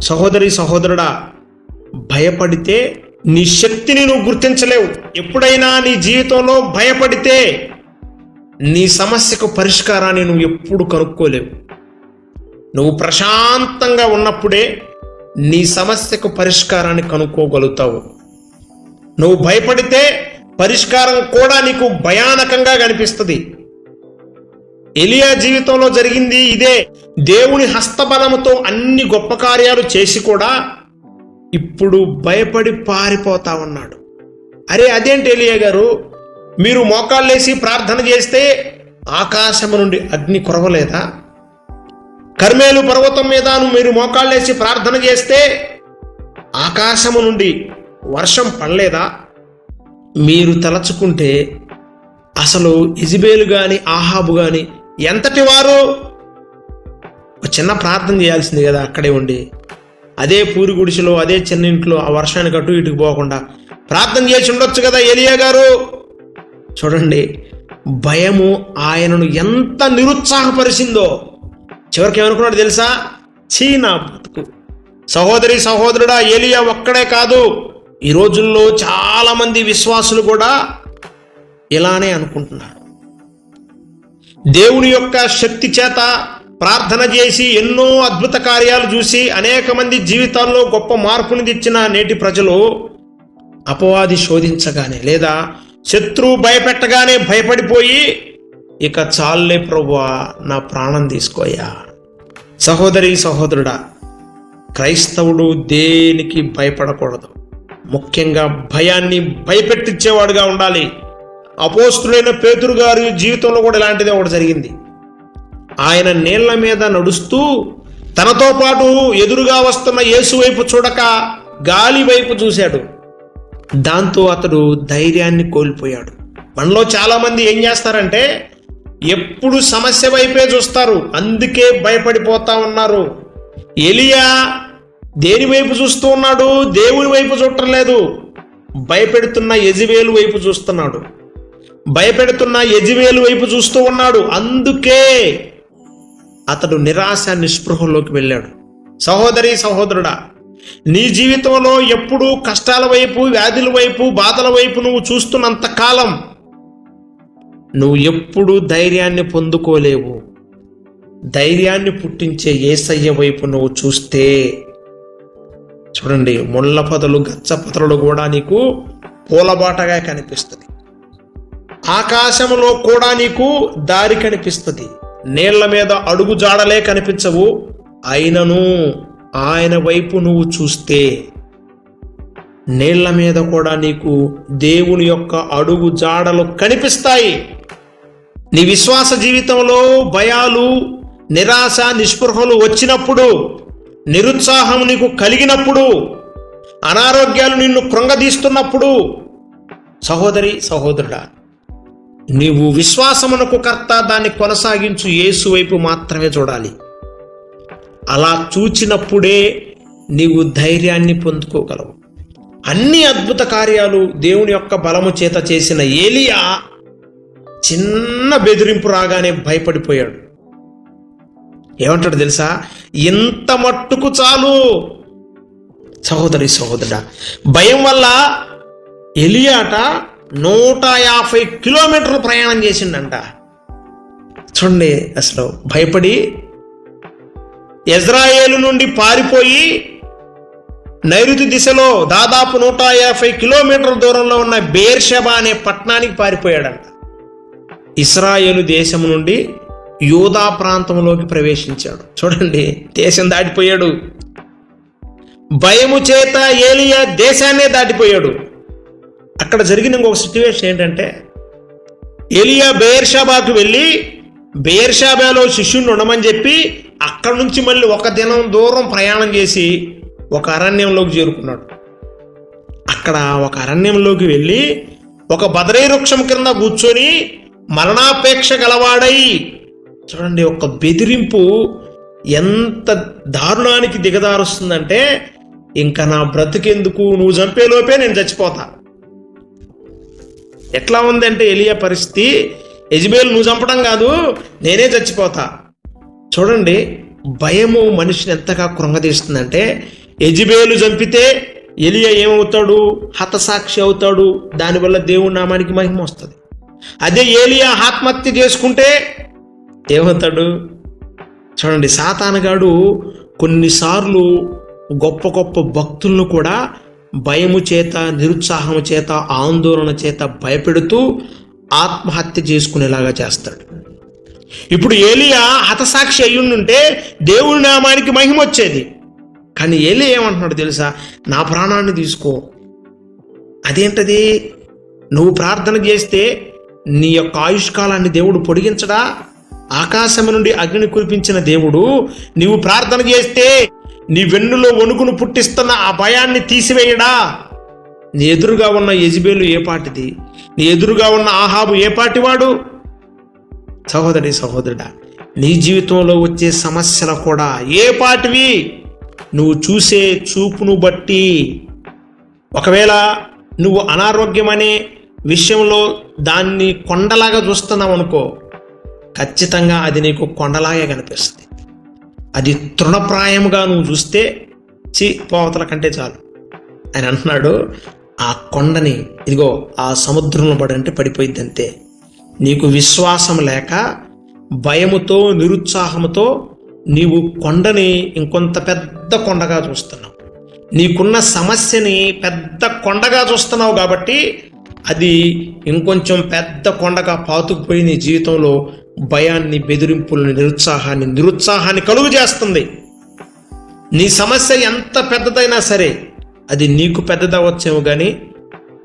సహోదరి సహోదరుడా భయపడితే నీ శక్తిని నువ్వు గుర్తించలేవు. ఎప్పుడైనా నీ జీవితంలో భయపడితే నీ సమస్యకు పరిష్కారాన్ని నువ్వు ఎప్పుడు కనుక్కోలేవు. నువ్వు ప్రశాంతంగా ఉన్నప్పుడే నీ సమస్యకు పరిష్కారాన్ని కనుక్కోగలుగుతావు. నువ్వు భయపడితే పరిష్కారం కూడా నీకు భయానకంగా కనిపిస్తుంది. ఎలియా జీవితంలో జరిగింది ఇదే. దేవుని హస్తబలముతో అన్ని గొప్ప కార్యాలు చేసి కూడా ఇప్పుడు భయపడి పారిపోతా ఉన్నాడు. అరే అదేంటి ఎలియా గారు? మీరు మోకాళ్ళేసి ప్రార్థన చేస్తే ఆకాశము నుండి అగ్ని కురవలేదా? కర్మేలు పర్వతం మీద మీరు మోకాళ్ళేసి ప్రార్థన చేస్తే ఆకాశము నుండి వర్షం పడలేదా? మీరు తలచుకుంటే అసలు ఇజిబేలు కానీ ఆహాబు కానీ ఎంతటి వారు ఒక చిన్న ప్రార్థన చేయాల్సింది కదా అక్కడే ఉండి. అదే పూరి గుడిసెలో అదే చిన్న ఇంట్లో ఆ వర్షానికి అటు ఇటుకు పోకుండా. ప్రార్థన చేసి ఉండొచ్చు కదా ఎలియా గారు? చూడండి భయము ఆయనను ఎంత నిరుత్సాహపరిచిందో. చివరికి ఏమనుకున్నాడు తెలుసా? చీనా బతుకు. సహోదరి సహోదరుడా ఏలియా ఒక్కడే కాదు. ఈ రోజుల్లో చాలామంది విశ్వాసులు కూడా ఇలానే అనుకుంటున్నారు. దేవుని యొక్క శక్తి చేత ప్రార్థన చేసి ఎన్నో అద్భుత కార్యాలు చూసి అనేక మంది జీవితాల్లో గొప్ప మార్పుని తెచ్చిన నేటి ప్రజలు అపవాది శోధించగానే లేదా శత్రువు భయపెట్టగానే భయపడిపోయి ఇక చాలే ప్రభువా నా ప్రాణం తీసుకోయా. సహోదరి సహోదరుడా క్రైస్తవుడు దేనికి భయపడకూడదు? ముఖ్యంగా భయాన్ని భయపెట్టించేవాడుగా ఉండాలి. అపోస్తులైన పేతురు గారి జీవితంలో కూడా ఇలాంటిదే ఒకటి జరిగింది. ఆయన నీళ్ళ మీద నడుస్తూ తనతో పాటు ఎదురుగా వస్తున్న యేసు వైపు చూడక గాలి వైపు చూశాడు. దాంతో అతడు ధైర్యాన్ని కోల్పోయాడు. మనలో చాలామంది ఏం చేస్తారంటే ఎప్పుడు సమస్య వైపే చూస్తారు. అందుకే భయపడిపోతా ఉన్నారు. ఎలియా దేని వైపు చూస్తూ ఉన్నాడు? దేవుని వైపు చూడటం లేదు. భయపెడుతున్న యజువేలు వైపు చూస్తున్నాడు. భయపెడుతున్న యజువేలు వైపు చూస్తూ ఉన్నాడు. అందుకే అతడు నిరాశ నిస్పృహలోకి వెళ్ళాడు. సహోదరి సహోదరుడా నీ జీవితంలో ఎప్పుడూ కష్టాల వైపు వ్యాధుల వైపు బాధల వైపు నువ్వు చూస్తున్నంత కాలం నువ్వు ఎప్పుడు ధైర్యాన్ని పొందుకోలేవు. ధైర్యాన్ని పుట్టించే ఏసయ్య వైపు నువ్వు చూస్తే చూడండి ముళ్ళ పొదలు గచ్చ పొదలు కూడా నీకు పూలబాటగా కనిపిస్తుంది. ఆకాశంలో కూడా నీకు దారి కనిపిస్తుంది. నీళ్ళ మీద అడుగు జాడలే కనిపించవు. అయినను ఆయన వైపు నువ్వు చూస్తే నీళ్ళ మీద కూడా నీకు దేవుని యొక్క అడుగు జాడలు కనిపిస్తాయి. నీ విశ్వాస జీవితంలో భయాలు నిరాశ నిస్పృహలు వచ్చినప్పుడు నిరుత్సాహం నీకు కలిగినప్పుడు అనారోగ్యాలు నిన్ను కృంగదీస్తున్నప్పుడు సహోదరి సహోదరుడా నీవు విశ్వాసమునకు కర్త దాన్ని కొనసాగించు. యేసు వైపు మాత్రమే చూడాలి. అలా చూచినప్పుడే నీవు ధైర్యాన్ని పొందుకోగలవు. అన్ని అద్భుత కార్యాలు దేవుని యొక్క బలము చేత చేసిన ఏలియా చిన్న బెదిరింపు రాగానే భయపడిపోయాడు. ఏమంటాడు తెలుసా? ఇంత మట్టుకు చాలు. సహోదరి సహోదరుడా భయం వల్ల ఎలియాట నూట యాభై కిలోమీటర్లు ప్రయాణం చేసిండంట చూడండి అసలు భయపడి ఇజ్రాయేలు నుండి పారిపోయి నైరుతి దిశలో దాదాపు నూట యాభై కిలోమీటర్ల దూరంలో ఉన్న బేర్షబా అనే పట్టణానికి పారిపోయాడంట. ఇస్రాయేలు దేశం నుండి యూదా ప్రాంతంలోకి ప్రవేశించాడు. చూడండి దేశం దాటిపోయాడు. భయము చేత ఏలియా దేశాన్నే దాటిపోయాడు. అక్కడ జరిగిన ఇంకొక సిచ్యువేషన్ ఏంటంటే ఏలియా బేర్షాబాకు వెళ్ళి బేర్షాబాలో శిష్యుని ఉండమని చెప్పి అక్కడ నుంచి మళ్ళీ ఒక దినం దూరం ప్రయాణం చేసి ఒక అరణ్యంలోకి చేరుకున్నాడు. అక్కడ ఒక అరణ్యంలోకి వెళ్ళి ఒక బదరీ వృక్షం కింద కూర్చొని మరణాపేక్ష గలవాడై చూడండి ఒక బెదిరింపు ఎంత దారుణానికి దిగదారుస్తుందంటే ఇంకా నా బ్రతికెందుకు? నువ్వు చంపేలోపే నేను చచ్చిపోతా. ఎట్లా ఉందంటే ఎలియా పరిస్థితి? యజ్బేల్ నువ్వు చంపడం కాదు నేనే చచ్చిపోతా. చూడండి భయము మనిషిని ఎంతగా కృంగదీస్తుందంటే ఎజిబేలు చంపితే ఎలియా ఏమవుతాడు? హతసాక్షి అవుతాడు. దానివల్ల దేవుడి నామానికి మహిమ వస్తుంది. అదే ఏలియా ఆత్మహత్య చేసుకుంటే ఏమవుతాడు? చూడండి సాతానగాడు కొన్నిసార్లు గొప్ప గొప్ప భక్తులను కూడా భయము చేత నిరుత్సాహము చేత ఆందోళన చేత భయపెడుతూ ఆత్మహత్య చేసుకునేలాగా చేస్తాడు. ఇప్పుడు ఏలియా హతసాక్షి అయ్యుండుంటే దేవుడి నామానికి మహిమ వచ్చేది కానీ ఏలి ఏమంటున్నాడు తెలుసా? నా ప్రాణాన్ని తీసుకో. అదేంటది? నువ్వు ప్రార్థన చేస్తే నీ యొక్క ఆయుష్కాలాన్ని దేవుడు పొడిగించడా? ఆకాశము నుండి అగ్ని కురిపించిన దేవుడు నీవు ప్రార్థన చేస్తే నీ వెన్నులో వణుకును పుట్టిస్తున్న ఆ భయాన్ని తీసివేయడా? నీ ఎదురుగా ఉన్న యజ్బేలు ఏ పాటిది? నీ ఎదురుగా ఉన్న ఆహాబు ఏ పాటివాడు? సహోదరి సహోదరుడా నీ జీవితంలో వచ్చే సమస్యలు కూడా ఏ పాటివి? నువ్వు చూసే చూపును బట్టి. ఒకవేళ నువ్వు అనారోగ్యం అనే విషయంలో దాన్ని కొండలాగా చూస్తున్నావు అనుకో ఖచ్చితంగా అది నీకు కొండలాగే కనిపిస్తుంది. అది తృణప్రాయముగా నువ్వు చూస్తే చి పోవతల కంటే చాలు. ఆయన అంటున్నాడు ఆ కొండని ఇదిగో ఆ సముద్రంలో పడంటే పడిపోయింది అంతే నీకు విశ్వాసం లేక భయముతో నిరుత్సాహముతో నీవు కొండని ఇంకొంత పెద్ద కొండగా చూస్తున్నావు. నీకున్న సమస్యని పెద్ద కొండగా చూస్తున్నావు కాబట్టి అది ఇంకొంచెం పెద్ద కొండగా పాతుకుపోయి నీ జీవితంలో భయాన్ని బెదిరింపులను నిరుత్సాహాన్ని నిరుత్సాహాన్ని కలుగు చేస్తుంది. నీ సమస్య ఎంత పెద్దదైనా సరే అది నీకు పెద్దదవచ్చేమో కానీ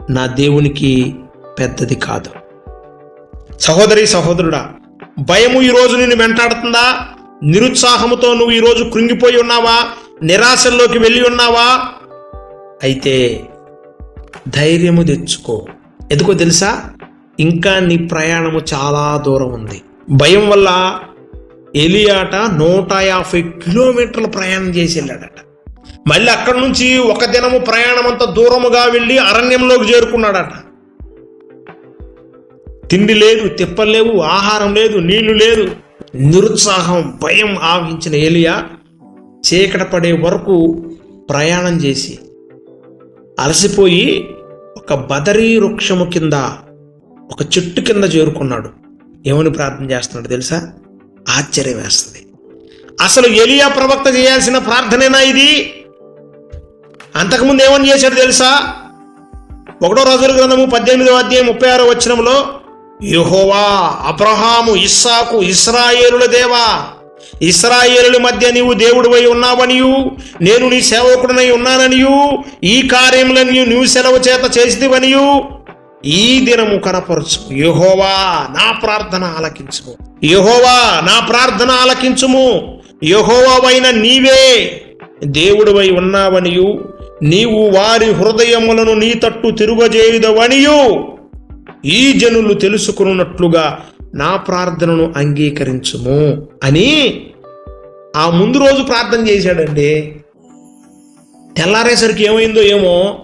నా దేవునికి పెద్దది కాదు. సహోదరి సహోదరుడా భయము ఈరోజు నిన్ను వెంటాడుతుందా? నిరుత్సాహముతో నువ్వు ఈరోజు కృంగిపోయి ఉన్నావా? నిరాశల్లోకి వెళ్ళి ఉన్నావా? అయితే ధైర్యము తెచ్చుకో. ఎందుకో తెలుసా? ఇంకా నీ ప్రయాణము చాలా దూరం ఉంది. భయం వల్ల ఎలియాట నూట యాభై కిలోమీటర్లు ప్రయాణం చేసి వెళ్ళాడట. మళ్ళీ అక్కడి నుంచి ఒక దినము ప్రయాణం అంత దూరముగా వెళ్ళి అరణ్యంలోకి చేరుకున్నాడట. తిండి లేదు తిప్పలు లేవు ఆహారం లేదు నీళ్ళు లేదు. నిరుత్సాహం భయం ఆవించిన ఏలియా చీకట పడే వరకు ప్రయాణం చేసి అలసిపోయి ఒక బదరీ వృక్షము కింద ఒక చెట్టు కింద చేరుకున్నాడు. ఏమని ప్రార్థన చేస్తున్నాడు తెలుసా? ఆశ్చర్యం వేస్తుంది. అసలు ఎలియా ప్రవక్త చేయాల్సిన ప్రార్థనేనా ఇది? అంతకుముందు ఏమని చేశాడు తెలుసా? ఒకటో రోజుల గ్రంథము పద్దెనిమిదో అధ్యాయం ముప్పై ఆరో వచ్చినంలో యుహోవా అబ్రహాము ఇస్సాకు ఇస్రాయేలుల దేవా ఇస్రాయేలుల మధ్య నీవు దేవుడివై ఉన్నావనియు నేను నీ సేవకుడినై ఉన్నాననియు ఈ కార్యములను నీవు సెలవు చేత చేసిదివనియు ఈ దినము కనపరచు. యహోవా నా ప్రార్థన ఆలకించుము. యహోవా నా ప్రార్థన ఆలకించుము. యహోవైన నీవే దేవుడివై ఉన్నావనియు నీవు వారి హృదయములను నీ తట్టు తిరుగజేయుదవనియు. ఈ జనులు తెలుసుకున్నట్లుగా నా ప్రార్థనను అంగీకరించుము అని ఆ ముందు రోజు ప్రార్థన చేశాడండి. తెల్లారేసరికి ఏమైందో ఏమో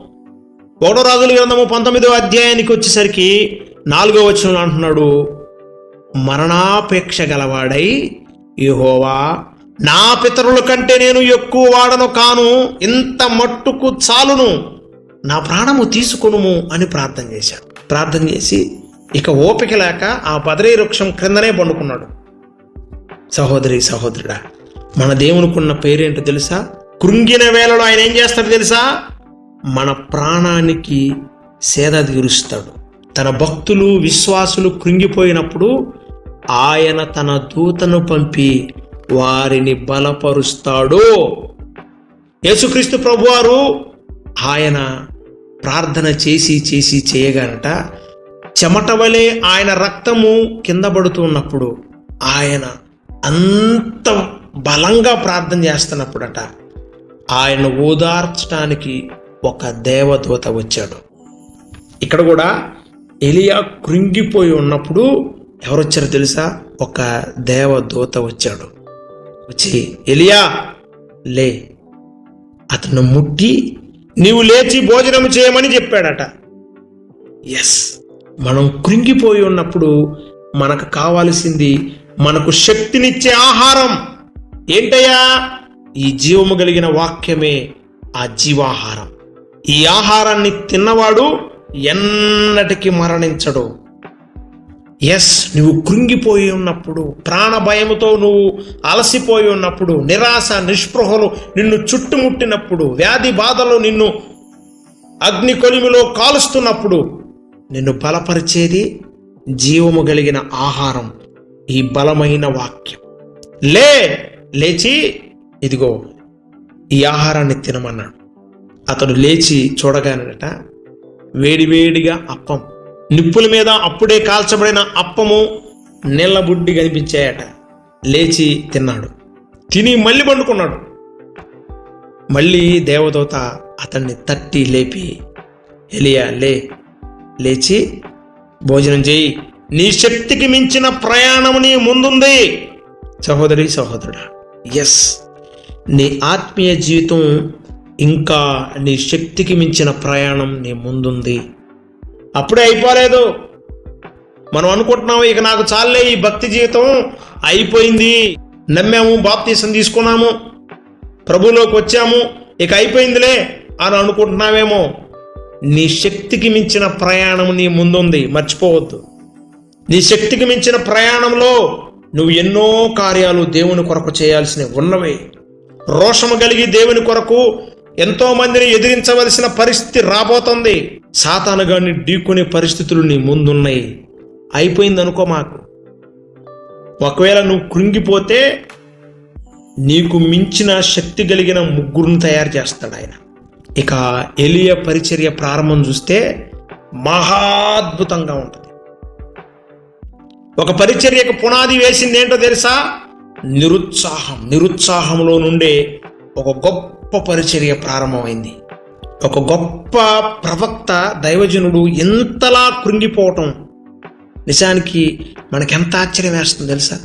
ఒకటో రాజుల గ్రంథము పంతొమ్మిదో అధ్యాయానికి వచ్చేసరికి నాలుగో వచ్చిన అంటున్నాడు మరణాపేక్ష గలవాడై యహోవా నా పితరుల కంటే నేను ఎక్కువ వాడను కాను ఇంత మట్టుకు చాలును. నా ప్రాణము తీసుకొనుము అని ప్రార్థన చేశాడు. ప్రార్థన చేసి ఇక ఓపిక లేక ఆ బదరీ వృక్షం క్రిందనే పండుకున్నాడు. సహోదరి సహోదరుడా మన దేవునికున్న పేరేంటో తెలుసా? కృంగిన వేళలో ఆయన ఏం చేస్తాడు తెలుసా? మన ప్రాణానికి సేద తీరుస్తాడు. తన భక్తులు విశ్వాసులు కృంగిపోయినప్పుడు ఆయన తన దూతను పంపి వారిని బలపరుస్తాడు. యేసుక్రీస్తు ప్రభువారు ఆయన ప్రార్థన చేసి చేసి చేయగలట చెమట వలె ఆయన రక్తము కింద పడుతున్నప్పుడు ఆయన అంత బలంగా ప్రార్థన చేస్తున్నప్పుడట ఆయన ఓదార్చడానికి ఒక దేవదూత వచ్చాడు. ఇక్కడ కూడా ఎలియా కృంగిపోయి ఉన్నప్పుడు ఎవరొచ్చారో తెలుసా? ఒక దేవదూత వచ్చాడు. వచ్చి ఎలియా లే. అతను ముట్టి నీవు లేచి భోజనం చేయమని చెప్పాడట. ఎస్ మనం కృంగిపోయి ఉన్నప్పుడు మనకు కావాల్సింది మనకు శక్తినిచ్చే ఆహారం. ఏంటయ్యా? ఈ జీవము కలిగిన వాక్యమే ఆ జీవాహారం. ఈ ఆహారాన్ని తిన్నవాడు ఎన్నటికి మరణించడు. ఎస్ నువ్వు కృంగిపోయి ఉన్నప్పుడు ప్రాణ భయముతో నువ్వు అలసిపోయి ఉన్నప్పుడు నిరాశ నిస్పృహలు నిన్ను చుట్టుముట్టినప్పుడు వ్యాధి బాధలు నిన్ను అగ్ని కొలిమిలో కాలుస్తున్నప్పుడు నిన్ను బలపరిచేది జీవము కలిగిన ఆహారం ఈ బలమైన వాక్యం. లే లేచి ఇదిగో ఈ ఆహారాన్ని తినమన్నాడు. అతడు లేచి చూడగానట వేడివేడిగా అప్పం నిప్పుల మీద అప్పుడే కాల్చబడిన అప్పము నీళ్ళబుడ్డి కనిపించాయట. లేచి తిన్నాడు. తిని మళ్ళీ పండుకున్నాడు. మళ్ళీ దేవదూత అతన్ని తట్టి లేపి ఎలియా లే లేచి భోజనం చేయి. నీ శక్తికి మించిన ప్రయాణం నీ ముందుంది. సహోదరి సహోదరుడా ఎస్ నీ ఆత్మీయ జీవితం ఇంకా నీ శక్తికి మించిన ప్రయాణం నీ ముందుంది. అప్పుడే అయిపోలేదు. మనం అనుకుంటున్నాము ఇక నాకు చాలే ఈ భక్తి జీవితం అయిపోయింది. నమ్మాము బాప్తీసం తీసుకున్నాము ప్రభులోకి వచ్చాము ఇక అయిపోయిందిలే అని అనుకుంటున్నావేమో. నీ శక్తికి మించిన ప్రయాణం నీ ముందుంది. మర్చిపోవద్దు. నీ శక్తికి మించిన ప్రయాణంలో నువ్వు ఎన్నో కార్యాలు దేవుని కొరకు చేయాల్సినవి ఉన్నవి. రోషము కలిగి దేవుని కొరకు ఎంతో మందిని ఎదిరించవలసిన పరిస్థితి రాబోతుంది. సాతానుగాన్ని ఢీకొనే పరిస్థితులు నీ ముందున్నాయి. అయిపోయింది అనుకో మాకు. ఒకవేళ నువ్వు కృంగిపోతే నీకు మించిన శక్తి కలిగిన ముగ్గురును తయారు చేస్తాడు ఆయన. ఇక ఎలియ పరిచర్య ప్రారంభం చూస్తే మహాద్భుతంగా ఉంటుంది. ఒక పరిచర్యకు పునాది వేసింది ఏంటో తెలుసా? నిరుత్సాహం. నిరుత్సాహంలో నుండే ఒక గొప్ప పరిచర్య ప్రారంభమైంది. ఒక గొప్ప ప్రవక్త దైవజనుడు ఎంతలా కృంగిపోవటం నిజానికి మనకెంత ఆశ్చర్యం వేస్తుంది తెలుసా?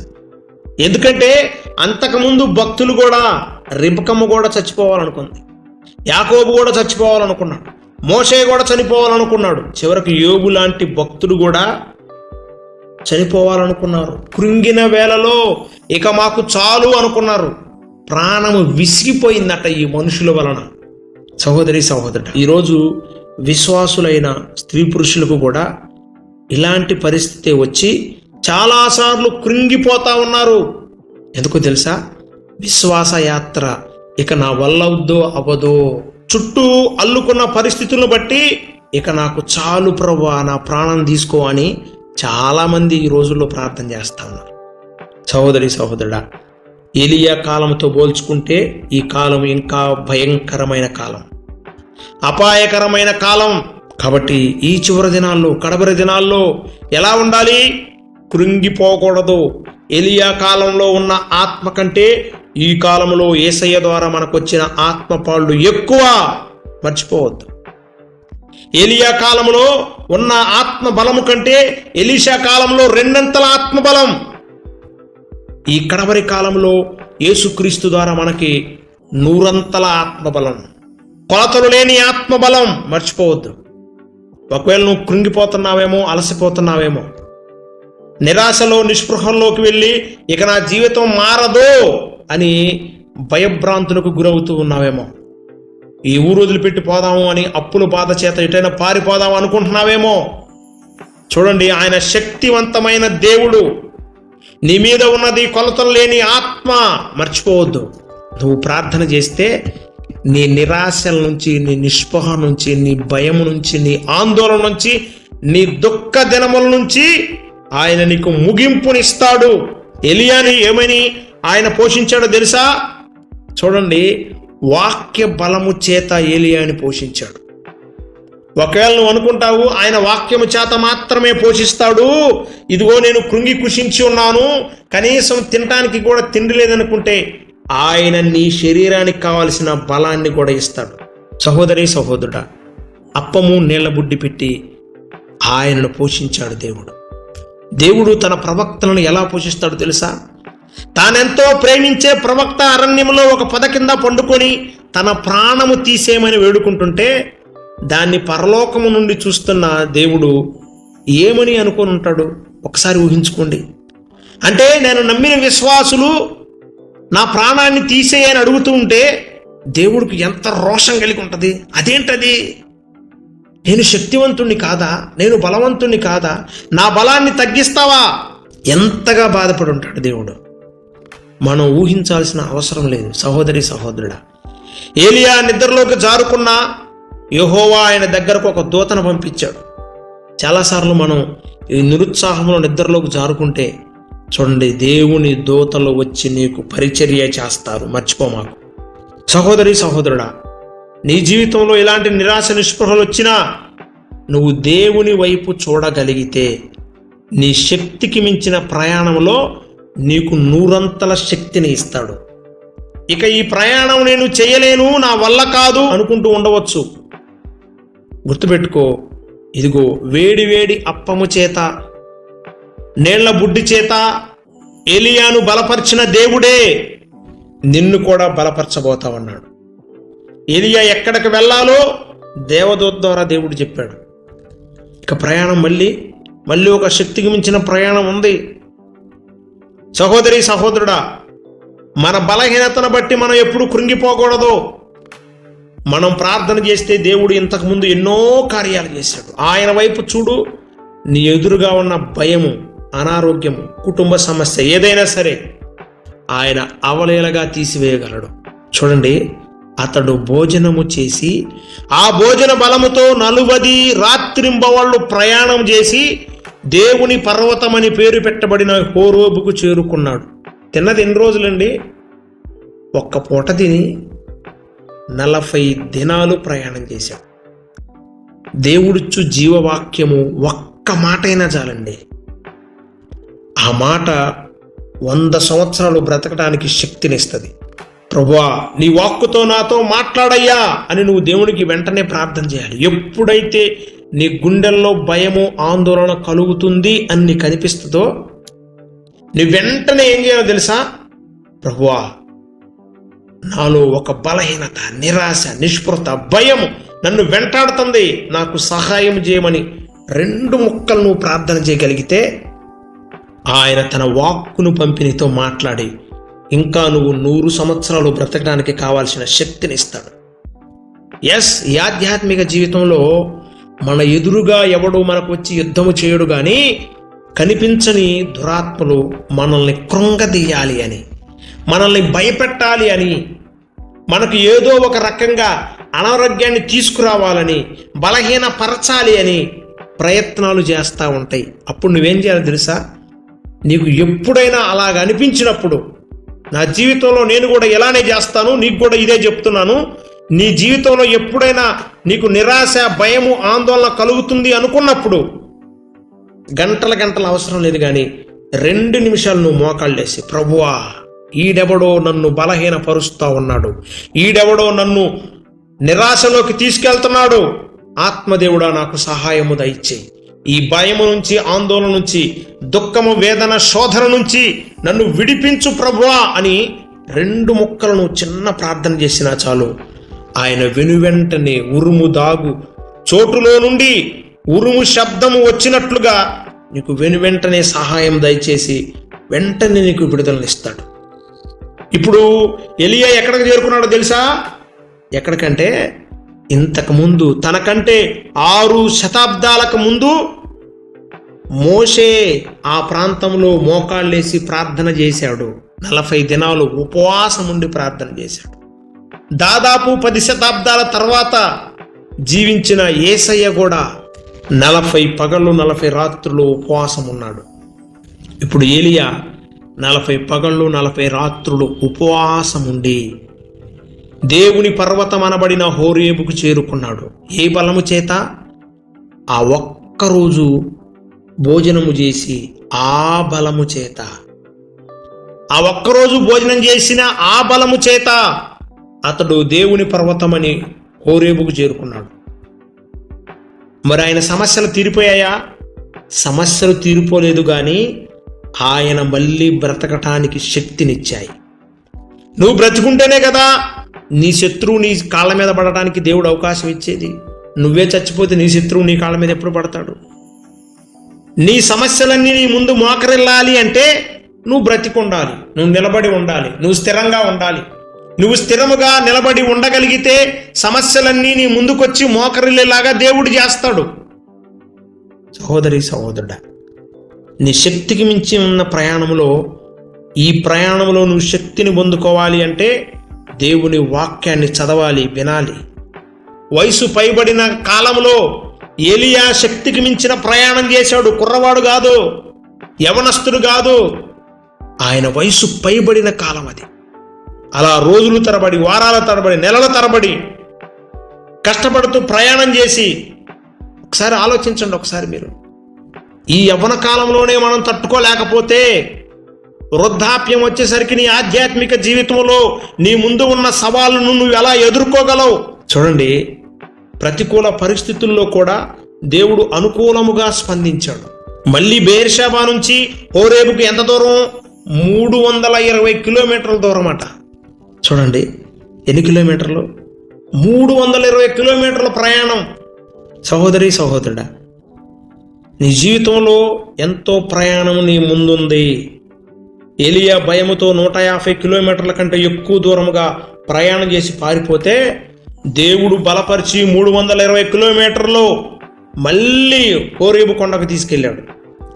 ఎందుకంటే అంతకుముందు భక్తులు కూడా రిబకమ్మ కూడా చచ్చిపోవాలనుకుంది. యాకోబు కూడా చచ్చిపోవాలనుకున్నాడు. మోషే కూడా చనిపోవాలనుకున్నాడు. చివరికి యోగు లాంటి భక్తులు కూడా చనిపోవాలనుకున్నారు. కృంగిన వేళలో ఇక మాకు చాలు అనుకున్నారు. ప్రాణము విసిగిపోయిందట ఈ మనుషుల వలన. సహోదరి సహోదరుడు ఈరోజు విశ్వాసులైన స్త్రీ పురుషులకు కూడా ఇలాంటి పరిస్థితి వచ్చి చాలాసార్లు కృంగిపోతా ఉన్నారు. ఎందుకో తెలుసా? విశ్వాసయాత్ర ఇక నా వల్ల అవుద్దో అవ్వదో చుట్టూ అల్లుకున్న పరిస్థితులను బట్టి ఇక నాకు చాలు ప్రభా నా ప్రాణం తీసుకో అని చాలామంది ఈ రోజుల్లో ప్రార్థన చేస్తా ఉన్నారు. సహోదరి సహోదరుడా ఏలియా కాలంతో పోల్చుకుంటే ఈ కాలం ఇంకా భయంకరమైన కాలం. అపాయకరమైన కాలం. కాబట్టి ఈ చివరి దినాల్లో కడబరి దినాల్లో ఎలా ఉండాలి? కృంగిపోకూడదు. ఎలియా కాలంలో ఉన్న ఆత్మ కంటే ఈ కాలంలో ఏసయ్య ద్వారా మనకొచ్చిన ఆత్మ పాళ్ళు ఎక్కువ. మర్చిపోవద్దు. ఏలియా కాలంలో ఉన్న ఆత్మ బలము కంటే ఎలీషా కాలంలో రెండంతల ఆత్మ బలం ఈ కడవరి కాలంలో యేసుక్రీస్తు ద్వారా మనకి నూరంతల ఆత్మబలం. కొలతలు లేని ఆత్మబలం మర్చిపోవద్దు. ఒకవేళ నువ్వు కృంగిపోతున్నావేమో అలసిపోతున్నావేమో నిరాశలో నిస్పృహంలోకి వెళ్ళి ఇక నా జీవితం మారదు అని భయభ్రాంతులకు గురవుతూ ఉన్నావేమో. ఈ ఊరు వదిలిపెట్టి పోదాము అని అప్పుల బాధ చేత ఎటైనా పారిపోదాము అనుకుంటున్నావేమో? చూడండి ఆయన శక్తివంతమైన దేవుడు. నీ మీద ఉన్నది కొలతలు లేని ఆత్మ. మర్చిపోవద్దు. నువ్వు ప్రార్థన చేస్తే నీ నిరాశల నుంచి నీ నిష్పహ నుంచి నీ భయం నుంచి నీ ఆందోళన నుంచి నీ దుఃఖ దినముల నుంచి ఆయన నీకు ముగింపునిస్తాడు. ఎలియాని ఏమని ఆయన పోషించాడో తెలుసా? చూడండి వాక్య బలము చేత ఏలియాని పోషించాడు. ఒకవేళ నువ్వు అనుకుంటావు ఆయన వాక్యము చేత మాత్రమే పోషిస్తాడు. ఇదిగో నేను కృంగి కుషించి ఉన్నాను. కనీసం తినటానికి కూడా తిండి లేదనుకుంటే ఆయన నీ శరీరానికి కావలసిన బలాన్ని కూడా ఇస్తాడు. సహోదరి సహోదరుడా అప్పము నీళ్ళ బుడ్డి పెట్టి ఆయనను పోషించాడు దేవుడు. దేవుడు తన ప్రవక్తలను ఎలా పోషిస్తాడో తెలుసా? తానెంతో ప్రేమించే ప్రవక్త అరణ్యంలో ఒక పద కింద పండుకొని తన ప్రాణము తీసేయమని వేడుకుంటుంటే దాన్ని పరలోకము నుండి చూస్తున్న దేవుడు ఏమని అనుకొని ఉంటాడు? ఒకసారి ఊహించుకోండి. అంటే నేను నమ్మిన విశ్వాసులు నా ప్రాణాన్ని తీసేయని అడుగుతూ ఉంటే దేవుడికి ఎంత రోషం కలిగి ఉంటుంది? అదేంటది? నేను శక్తివంతుణ్ణి కాదా? నేను బలవంతుణ్ణి కాదా? నా బలాన్ని తగ్గిస్తావా? ఎంతగా బాధపడి ఉంటాడు దేవుడు. మనం ఊహించాల్సిన అవసరం లేదు. సహోదరి సహోదరుడా ఏలియా నిద్రలోకి జారుకున్న యహోవా ఆయన దగ్గరకు ఒక దూతను పంపించాడు. చాలాసార్లు మనం ఈ నిరుత్సాహంలో నిద్రలోకి జారుకుంటే చూడండి దేవుని దూతలు వచ్చి నీకు పరిచర్య చేస్తారు. మర్చిపోమాకు సహోదరి సహోదరుడా నీ జీవితంలో ఇలాంటి నిరాశ నిస్పృహలు వచ్చినా నువ్వు దేవుని వైపు చూడగలిగితే నీ శక్తికి మించిన ప్రయాణంలో నీకు నూరంతల శక్తిని ఇస్తాడు. ఇక ఈ ప్రయాణం నేను చేయలేను నా వల్ల కాదు అనుకుంటూ ఉండవచ్చు. గుర్తుపెట్టుకో ఇదిగో వేడి వేడి అప్పము చేత నేళ్ళ బుడ్డి చేత ఎలియాను బలపరిచిన దేవుడే నిన్ను కూడా బలపరచబోతావన్నాడు. ఎలియా ఎక్కడికి వెళ్ళాలో దేవదూత ద్వారా దేవుడు చెప్పాడు. ఇక ప్రయాణం మళ్ళీ మళ్ళీ ఒక శక్తికి మించిన ప్రయాణం ఉంది. సహోదరి సహోదరుడా మన బలహీనతను బట్టి మనం ఎప్పుడు కృంగిపోకూడదు. మనం ప్రార్థన చేస్తే దేవుడు ఇంతకుముందు ఎన్నో కార్యాలు చేశాడు. ఆయన వైపు చూడు నీ ఎదురుగా ఉన్న భయము అనారోగ్యము కుటుంబ సమస్య ఏదైనా సరే ఆయన అవలేలగా తీసివేయగలడు. చూడండి అతడు భోజనము చేసి ఆ భోజన బలముతో నలువది రాత్రింబవాళ్ళు ప్రయాణం చేసి దేవుని పర్వతం అని పేరు పెట్టబడిన హోరోబుకు చేరుకున్నాడు. తిన్నది ఎన్ని రోజులండి? ఒక్క పూట తిని నలభై దినాలు ప్రయాణం చేశాడు. దేవుడిచ్చు జీవవాక్యము ఒక్క మాటైనా చాలండి. ఆ మాట వంద సంవత్సరాలు బ్రతకడానికి శక్తినిస్తుంది. ప్రభువా నీ వాక్కుతో నాతో మాట్లాడయ్యా అని నువ్వు దేవునికి వెంటనే ప్రార్థన చేయాలి. ఎప్పుడైతే నీ గుండెల్లో భయము ఆందోళన కలుగుతుంది అని నీకు కనిపిస్తుందో నీ వెంటనే ఏం చేయాలో తెలుసా? ప్రభువా నాలో ఒక బలహీనత నిరాశ నిష్పృత భయము నన్ను వెంటాడుతుంది. నాకు సహాయం చేయమని రెండు ముక్కలు నువ్వు ప్రార్థన చేయగలిగితే ఆయన తన వాక్కును పంపిణీతో మాట్లాడి ఇంకా నువ్వు నూరు సంవత్సరాలు బ్రతకడానికి కావాల్సిన శక్తిని ఇస్తాడు. ఎస్ ఈ ఆధ్యాత్మిక జీవితంలో మన ఎదురుగా ఎవడు మనకు వచ్చి యుద్ధము చేయడు కానీ కనిపించని దురాత్మలు మనల్ని కృంగదీయాలి అని మనల్ని భయపెట్టాలి అని మనకు ఏదో ఒక రకంగా అనారోగ్యాన్ని తీసుకురావాలని బలహీనపరచాలి అని ప్రయత్నాలు చేస్తూ ఉంటాయి. అప్పుడు నువ్వేం చేయాలి తెలుసా? నీకు ఎప్పుడైనా అలాగ అనిపించినప్పుడు నా జీవితంలో నేను కూడా ఇలానే చేస్తాను నీకు కూడా ఇదే చెప్తున్నాను. నీ జీవితంలో ఎప్పుడైనా నీకు నిరాశ భయము ఆందోళన కలుగుతుంది అనుకున్నప్పుడు గంటల గంటల అవసరం లేదు కానీ రెండు నిమిషాలు నువ్వు మోకాళ్ళేసి ప్రభువా ఈడెవడో నన్ను బలహీనపరుస్తా ఉన్నాడు. ఈడెవడో నన్ను నిరాశలోకి తీసుకెళ్తున్నాడు. ఆత్మదేవుడా నాకు సహాయము దయచేయి. ఈ భయము నుంచి ఆందోళన నుంచి దుఃఖము వేదన శోధన నుంచి నన్ను విడిపించు ప్రభువా అని రెండు ముక్కలను చిన్న ప్రార్థన చేసినా చాలు. ఆయన వెనువెంటనే ఉరుము దాగు. చోటులో నుండి ఉరుము శబ్దము వచ్చినట్లుగా నీకు వెనువెంటనే సహాయం దయచేసి వెంటనే నీకు విడుదలనిస్తాడు ఇప్పుడు ఎలియా ఎక్కడికి చేరుకున్నాడో తెలుసా? ఎక్కడికంటే ఇంతకుముందు తనకంటే ఆరు శతాబ్దాలకు ముందు మోషే ఆ ప్రాంతంలో మోకాళ్ళేసి ప్రార్థన చేశాడు. నలభై దినాలు ఉపవాసం ఉండి ప్రార్థన చేశాడు. దాదాపు పది శతాబ్దాల తర్వాత జీవించిన ఏసయ్య కూడా నలభై పగళ్ళు నలభై రాత్రులు ఉపవాసం ఉన్నాడు. ఇప్పుడు ఏలియా నలభై పగళ్ళు నలభై రాత్రులు ఉపవాసం ఉండి దేవుని పర్వతం అనబడిన హోరేబుకు చేరుకున్నాడు. ఏ బలము చేత? ఆ ఒక్కరోజు భోజనము చేసి ఆ బలము చేత. ఆ ఒక్కరోజు భోజనం చేసిన ఆ బలము చేత అతడు దేవుని పర్వతమని హోరేబుకు చేరుకున్నాడు. మరి ఆయన సమస్యలు తీరిపోయాయా? సమస్యలు తీరిపోలేదు కానీ ఆయన మళ్ళీ బ్రతకటానికి శక్తినిచ్చాయి. నువ్వు బ్రతుకుంటేనే కదా నీ శత్రువు నీ కాళ్ళ మీద పడటానికి దేవుడు అవకాశం ఇచ్చేది. నువ్వే చచ్చిపోతే నీ శత్రువు నీ కాళ్ళ మీద ఎప్పుడు పడతాడు? నీ సమస్యలన్నీ నీ ముందు మోకరిల్లాలి అంటే నువ్వు బ్రతికుండాలి. నువ్వు నిలబడి ఉండాలి. నువ్వు స్థిరంగా ఉండాలి. నువ్వు స్థిరముగా నిలబడి ఉండగలిగితే సమస్యలన్నీ నీ ముందుకొచ్చి మోకరిల్లేలాగా దేవుడు చేస్తాడు. సహోదరి సహోదరుడా నీ శక్తికి మించి ఉన్న ప్రయాణంలో ఈ ప్రయాణంలో నువ్వు శక్తిని పొందుకోవాలి అంటే దేవుని వాక్యాన్ని చదవాలి వినాలి. వయసు పైబడిన కాలంలో ఏలియా శక్తికి మించిన ప్రయాణం చేశాడు. కుర్రవాడు కాదు యవనస్తుడు కాదు. ఆయన వయసు పైబడిన కాలం అది. అలా రోజులు తరబడి వారాల తరబడి నెలల తరబడి కష్టపడుతూ ప్రయాణం చేసి ఒకసారి ఆలోచించండి ఒకసారి మీరు. ఈ యవ్వన కాలంలోనే మనం తట్టుకోలేకపోతే వృద్ధాప్యం వచ్చేసరికి నీ ఆధ్యాత్మిక జీవితంలో నీ ముందు ఉన్న సవాళ్ళను నువ్వు ఎలా ఎదుర్కోగలవు? చూడండి ప్రతికూల పరిస్థితుల్లో కూడా దేవుడు అనుకూలముగా స్పందించాడు. మళ్ళీ బేర్షాబా నుంచి హోరేబుకు ఎంత దూరం? మూడు వందల ఇరవై కిలోమీటర్ల దూరం అట. చూడండి ఎన్ని కిలోమీటర్లు? మూడు వందల ఇరవై కిలోమీటర్ల ప్రయాణం. సహోదరి సహోదరుడా నీ జీవితంలో ఎంతో ప్రయాణం నీ ముందుంది. ఎలియా భయముతో నూట యాభై కిలోమీటర్ల కంటే ఎక్కువ దూరముగా ప్రయాణం చేసి పారిపోతే దేవుడు బలపరిచి మూడు వందల ఇరవై కిలోమీటర్లు మళ్ళీ కోరేబు కొండకు తీసుకెళ్ళాడు.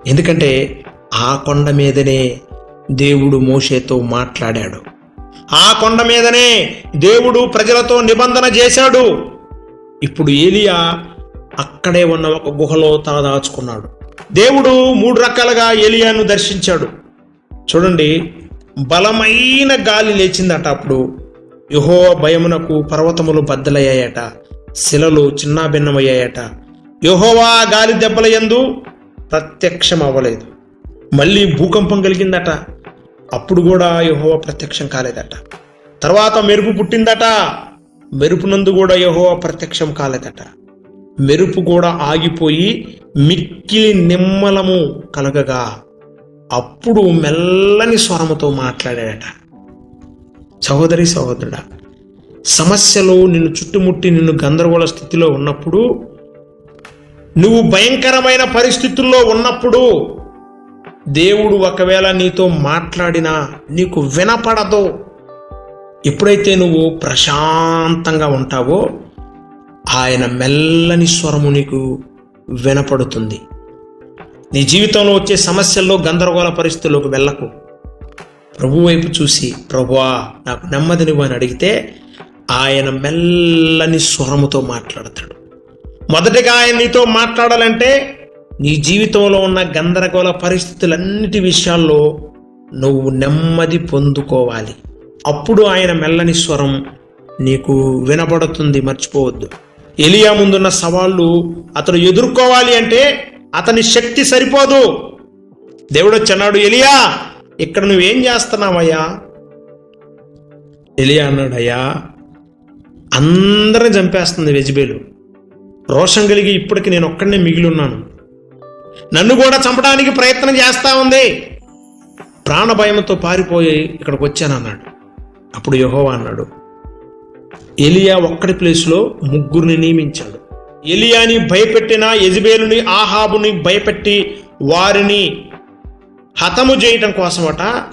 ఎందుకంటే ఆ కొండ మీదనే దేవుడు మోషేతో మాట్లాడాడు. ఆ కొండ మీదనే దేవుడు ప్రజలతో నిబంధన చేశాడు. ఇప్పుడు ఏలియా అక్కడే ఉన్న ఒక గుహలో తలదాచుకున్నాడు దేవుడు మూడు రకాలుగా ఏలియాను దర్శించాడు. చూడండి బలమైన గాలి లేచిందట అప్పుడు. యహో భయమునకు పర్వతములు బద్దలయ్యాయట శిలలు చిన్నాభిన్నమయ్యాయట. యహోవా గాలి దెబ్బల ఎందు ప్రత్యక్షం అవ్వలేదు మళ్ళీ భూకంపం కలిగిందట. అప్పుడు కూడా యహోవ ప్రత్యక్షం కాలేదట. తర్వాత మెరుపు పుట్టిందట. మెరుపునందు కూడా యహోవ ప్రత్యక్షం కాలేదట. మెరుపు కూడా ఆగిపోయి మిక్కిలి నిమ్మలము కలగగా అప్పుడు మెల్లని స్వరముతో మాట్లాడాడట. సహోదరి సహోదరుడా సమస్యలు నిన్ను చుట్టుముట్టి నిన్ను గందరగోళ స్థితిలో ఉన్నప్పుడు నువ్వు భయంకరమైన పరిస్థితుల్లో ఉన్నప్పుడు దేవుడు ఒకవేళ నీతో మాట్లాడినా నీకు వినపడదు. ఎప్పుడైతే నువ్వు ప్రశాంతంగా ఉంటావో ఆయన మెల్లని స్వరము నీకు వినపడుతుంది. నీ జీవితంలో వచ్చే సమస్యల్లో గందరగోళ పరిస్థితుల్లోకి వెళ్ళకు. ప్రభు వైపు చూసి ప్రభువా నాకు నెమ్మదినివ్వు అని అడిగితే ఆయన మెల్లని స్వరముతో మాట్లాడతాడు. మొదటిగా ఆయన నీతో మాట్లాడాలంటే నీ జీవితంలో ఉన్న గందరగోళ పరిస్థితులన్నిటి విషయాల్లో నువ్వు నెమ్మది పొందుకోవాలి. అప్పుడు ఆయన మెల్లని స్వరం నీకు వినబడుతుంది మర్చిపోవద్దు. ఎలియా ముందున్న సవాళ్ళు అతను ఎదుర్కోవాలి అంటే అతని శక్తి సరిపోదు. దేవుడు వచ్చన్నాడు ఎలియా ఇక్కడ నువ్వేం చేస్తున్నావయ్యా? ఎలియా అన్నాడు అయ్యా అందరిని చంపేస్తుంది వెజిబేలు. రోషం కలిగి ఇప్పటికి నేను ఒక్కడనే మిగిలి ఉన్నాను. నన్ను కూడా చంపడానికి ప్రయత్నం చేస్తా ఉంది. ప్రాణ భయంతో పారిపోయి ఇక్కడికి వచ్చానన్నాడు అప్పుడు యహోవా అన్నాడు ఎలియా ఒక్కడి ప్లేస్లో ముగ్గురిని నియమించాడు. ఎలియాని భయపెట్టిన యజబేలుని ఆహాబుని భయపెట్టి వారిని హతము చేయటం కోసమట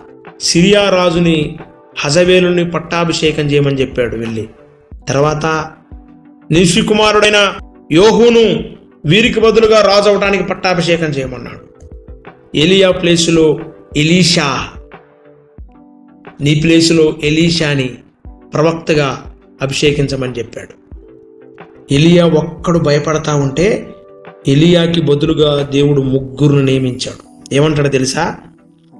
సిరియా రాజుని హజవేలుని పట్టాభిషేకం చేయమని చెప్పాడు వెళ్ళి. తర్వాత నిషికుమారుడైన యోహును వీరికి బదులుగా రాజు అవడానికి పట్టాభిషేకం చేయమన్నాడు. ఎలియా ప్లేసులో ఎలీషా నీ ప్లేసులో ఎలీషాని ప్రవక్తగా అభిషేకించమని చెప్పాడు. ఎలియా ఒక్కడు భయపడతా ఉంటే ఎలియాకి బదులుగా దేవుడు ముగ్గురును నియమించాడు. ఏమంటాడు తెలుసా?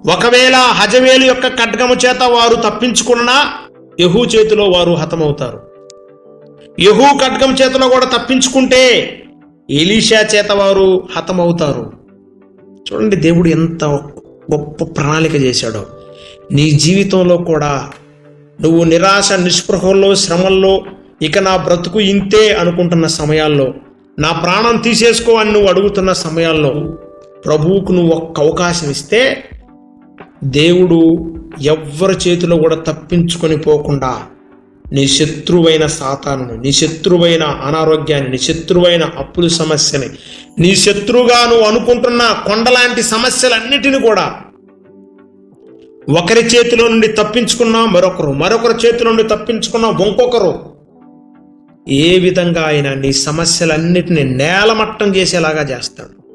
ఒకవేళ హజవేలు యొక్క ఖడ్గము చేత వారు తప్పించుకున్నా యహూ చేతిలో వారు హతమవుతారు. యహూ ఖడ్గం చేతిలో కూడా తప్పించుకుంటే ఎలీషా చేత వారు హతమవుతారు. చూడండి దేవుడు ఎంత గొప్ప ప్రణాళిక చేశాడో. నీ జీవితంలో కూడా నువ్వు నిరాశ నిస్పృహల్లో శ్రమల్లో ఇక నా బ్రతుకు ఇంతే అనుకుంటున్న సమయాల్లో నా ప్రాణం తీసేసుకో అని నువ్వు అడుగుతున్న సమయాల్లో ప్రభువుకు నువ్వు ఒక్క అవకాశం ఇస్తే దేవుడు ఎవ్వరి చేతిలో కూడా తప్పించుకొని పోకుండా నీ శత్రువైన సాతాను నీ శత్రువైన అనారోగ్యాన్ని నీ శత్రువైన అప్పుల సమస్యని నీ శత్రువుగా నువ్వు అనుకుంటున్న కొండలాంటి సమస్యలన్నిటిని కూడా ఒకరి చేతిలో నుండి తప్పించుకున్నా మరొకరు మరొకరి చేతిలో నుండి తప్పించుకున్నా ఇంకొకరు. ఏ విధంగా ఆయన నీ సమస్యలన్నిటిని నేలమట్టం చేసేలాగా చేస్తాడు.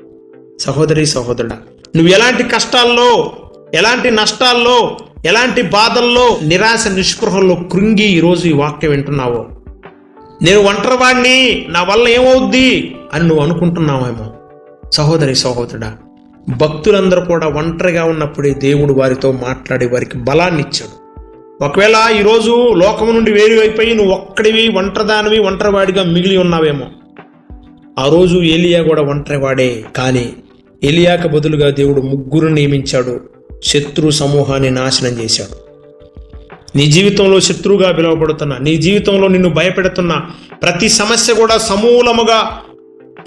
సహోదరి సహోదరుడా నువ్వు ఎలాంటి కష్టాల్లో ఎలాంటి నష్టాల్లో ఎలాంటి బాధల్లో నిరాశ నిస్పృహల్లో కృంగి ఈరోజు ఈ వాక్యం వింటున్నావో? నేను ఒంటరివాడిని నా వల్ల ఏమవుద్ది అని నువ్వు అనుకుంటున్నావేమో? సహోదరి సహోదరుడా భక్తులందరూ కూడా ఒంటరిగా ఉన్నప్పుడే దేవుడు వారితో మాట్లాడి వారికి బలాన్ని ఇచ్చాడు ఒకవేళ ఈరోజు లోకము నుండి వేరు అయిపోయి నువ్వు ఒక్కడివి ఒంటరిదానివి ఒంటరివాడిగా మిగిలి ఉన్నావేమో. ఆ రోజు ఏలియా కూడా ఒంటరివాడే. కానీ ఏలియాకు బదులుగా దేవుడు ముగ్గురు నియమించాడు. శత్రు సమూహాన్ని నాశనం చేశాడు. నీ జీవితంలో శత్రువుగా పిలువబడుతున్న నీ జీవితంలో నిన్ను భయపెడుతున్న ప్రతి సమస్య కూడా సమూలముగా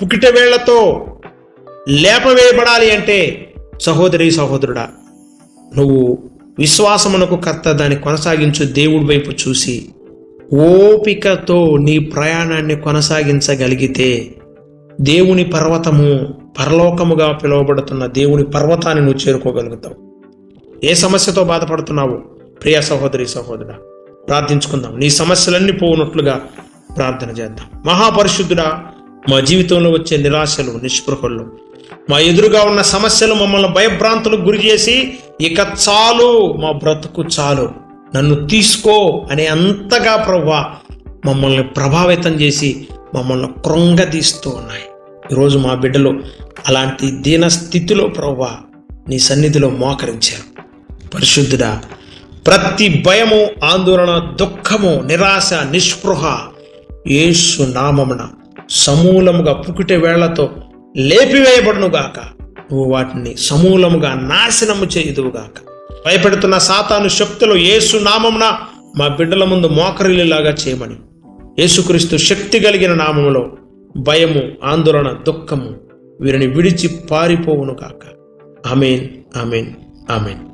పుకిటవేళ్ళతో లేపవేయబడాలి అంటే సహోదరి సహోదరుడా నువ్వు విశ్వాసమునకు కర్త దాన్ని కొనసాగించు దేవుడి వైపు చూసి ఓపికతో నీ ప్రయాణాన్ని కొనసాగించగలిగితే దేవుని పర్వతము పరలోకముగా పిలువబడుతున్న దేవుని పర్వతాన్ని నువ్వు చేరుకోగలుగుతావు. ఏ సమస్యతో బాధపడుతున్నావు? ప్రియ సహోదరి సహోదరుడా ప్రార్థించుకుందాం. నీ సమస్యలన్నీ పోనట్లుగా ప్రార్థన చేద్దాం. మహాపరిశుద్ధుడా మా జీవితంలో వచ్చే నిరాశలు నిస్పృహలు మా ఎదురుగా ఉన్న సమస్యలు మమ్మల్ని భయభ్రాంతులకు గురి చేసి ఇక చాలు మా బ్రతుకు చాలు. నన్ను తీసుకో అనే అంతగా ప్రభా మమ్మల్ని ప్రభావితం చేసి మమ్మల్ని కృంగదీస్తూ ఉన్నాయి. ఈరోజు మా బిడ్డలు అలాంటి దీన స్థితిలో ప్రభా నీ సన్నిధిలో మోకరించారు. పరిశుద్ధుడా ప్రతి భయము ఆందోళన దుఃఖము నిరాశ నిస్పృహ యేసు నామమున సమూలముగా పుకిట వేళ్ళతో లేపివేయబడునుగాక. నువ్వు వాటిని సమూలముగా నాశనము చేయుదువుగాక. భయపెడుతున్న సాతాను శక్తులు యేసు నామమున మా బిడ్డల ముందు మోకరిల్లిలాగా చేయమని. యేసుక్రీస్తు శక్తి కలిగిన నామములో భయము ఆందోళన దుఃఖము వీరిని విడిచి పారిపోవును కాక ఆమెన్ ఆమెన్ ఆమెన్.